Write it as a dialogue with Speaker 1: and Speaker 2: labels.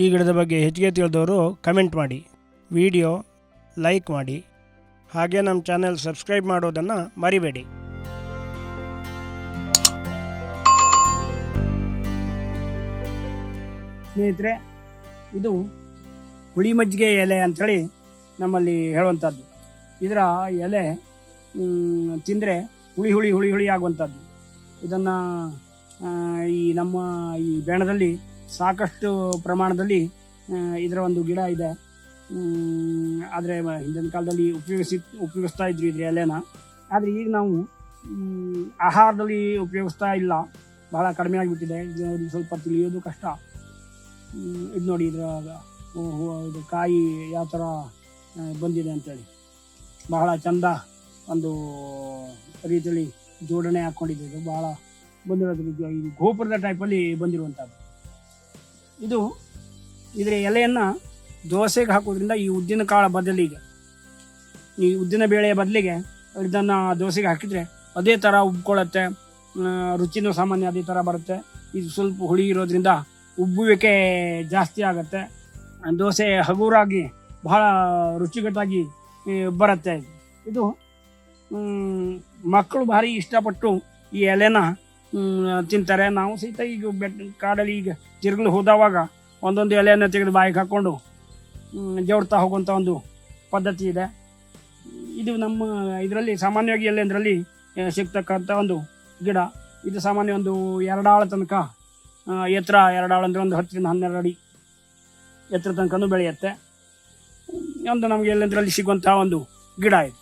Speaker 1: ಈ ಗಿಡದ ಬಗ್ಗೆ ಹೆಚ್ಚಿಗೆ ತಿಳಿದವರು ಕಮೆಂಟ್ ಮಾಡಿ, ವಿಡಿಯೋ ಲೈಕ್ ಮಾಡಿ, ಹಾಗೆ ನಮ್ಮ ಚಾನೆಲ್ ಸಬ್ಸ್ಕ್ರೈಬ್ ಮಾಡೋದನ್ನು ಮರಿಬೇಡಿ. ಸ್ನೇಹಿತರೆ, ಇದು ಹುಳಿ ಮಜ್ಜಿಗೆ ಎಲೆ ಅಂಥೇಳಿ ನಮ್ಮಲ್ಲಿ ಹೇಳುವಂಥದ್ದು. ಇದರ ಎಲೆ ತಿಂದರೆ ಹುಳಿ ಹುಳಿ ಹುಳಿ ಹುಳಿ ಆಗುವಂಥದ್ದು. ಇದನ್ನು ಈ ನಮ್ಮ ಈ ಬೇಣದಲ್ಲಿ ಸಾಕಷ್ಟು ಪ್ರಮಾಣದಲ್ಲಿ ಇದರ ಒಂದು ಗಿಡ ಇದೆ. ಆದರೆ ಹಿಂದಿನ ಕಾಲದಲ್ಲಿ ಉಪಯೋಗಿಸಿ, ಉಪಯೋಗಿಸ್ತಾ ಇದ್ವಿ ಇದ್ರೆ ಎಲೆನ ಆದರೆ ಈಗ ನಾವು ಆಹಾರದಲ್ಲಿ ಉಪಯೋಗಿಸ್ತಾ ಇಲ್ಲ. ಬಹಳ ಕಡಿಮೆ ಆಗಿಬಿಟ್ಟಿದೆ. ಇದು ಸ್ವಲ್ಪ ತಿಳಿಯೋದು ಕಷ್ಟ. ಇದು ನೋಡಿ ಇದರ ಇದು ಕಾಯಿ ಯಾವ ಥರ ಬಂದಿದೆ ಅಂತೇಳಿ. ಬಹಳ ಚಂದ ಒಂದು ರೀತಿಯಲ್ಲಿ ಜೋಡಣೆ ಹಾಕ್ಕೊಂಡಿದ್ದು ಬಹಳ ಬಂದಿರೋದು ಗೋಪುರದ ಟೈಪಲ್ಲಿ ಬಂದಿರುವಂಥದ್ದು ಇದು ಇದರ ಎಲೆಯನ್ನು ದೋಸೆಗೆ ಹಾಕೋದ್ರಿಂದ ಈ ಉದ್ದಿನ ಕಾಳ ಬದಲಿಗೆ, ಈ ಉದ್ದಿನ ಬೇಳೆಯ ಬದಲಿಗೆ ಇದನ್ನು ದೋಸೆಗೆ ಹಾಕಿದರೆ ಅದೇ ಥರ ಉಬ್ಕೊಳ್ಳುತ್ತೆ. ರುಚಿನೂ ಸಾಮಾನ್ಯ ಅದೇ ಥರ ಬರುತ್ತೆ. ಇದು ಸ್ವಲ್ಪ ಹುಳಿ ಇರೋದ್ರಿಂದ ಉಬ್ಬುವಿಕೆ ಜಾಸ್ತಿ ಆಗುತ್ತೆ. ದೋಸೆ ಹಗುರಾಗಿ ಬಹಳ ರುಚಿಗಟ್ಟಾಗಿ ಬರುತ್ತೆ. ಇದು ಮಕ್ಕಳು ಭಾರಿ ಇಷ್ಟಪಟ್ಟು ಈ ಎಲೆನ ತಿಂತಾರೆ. ನಾವು ಸಹಿತ ಈಗ ಬೆಟ್ಟ ಕಾಡಲ್ಲಿ ಈಗ ತಿರುಗಲು ಹೋದವಾಗ ಒಂದೊಂದು ಎಲೆಯನ್ನು ತೆಗೆದು ಬಾಯಿಗೆ ಹಾಕ್ಕೊಂಡು ಜೋಡ್ತಾ ಹೋಗುವಂಥ ಒಂದು ಪದ್ಧತಿ ಇದೆ. ಇದು ನಮ್ಮ ಇದರಲ್ಲಿ ಸಾಮಾನ್ಯವಾಗಿ ಎಲ್ಲೆಂದರಲ್ಲಿ ಸಿಗ್ತಕ್ಕಂಥ ಒಂದು ಗಿಡ. ಇದು ಸಾಮಾನ್ಯ ಒಂದು ಎರಡಾಳ ತನಕ ಎತ್ತರ ಎರಡಾಳ ಅಂದರೆ ಒಂದು ಹತ್ತರಿಂದ ಹನ್ನೆರಡು ಅಡಿ ಎತ್ತರ ತನಕನೂ ಬೆಳೆಯುತ್ತೆ. ಒಂದು ನಮಗೆ ಎಲ್ಲೆಂದರಲ್ಲಿ ಸಿಗುವಂತಹ ಒಂದು ಗಿಡ ಇದು.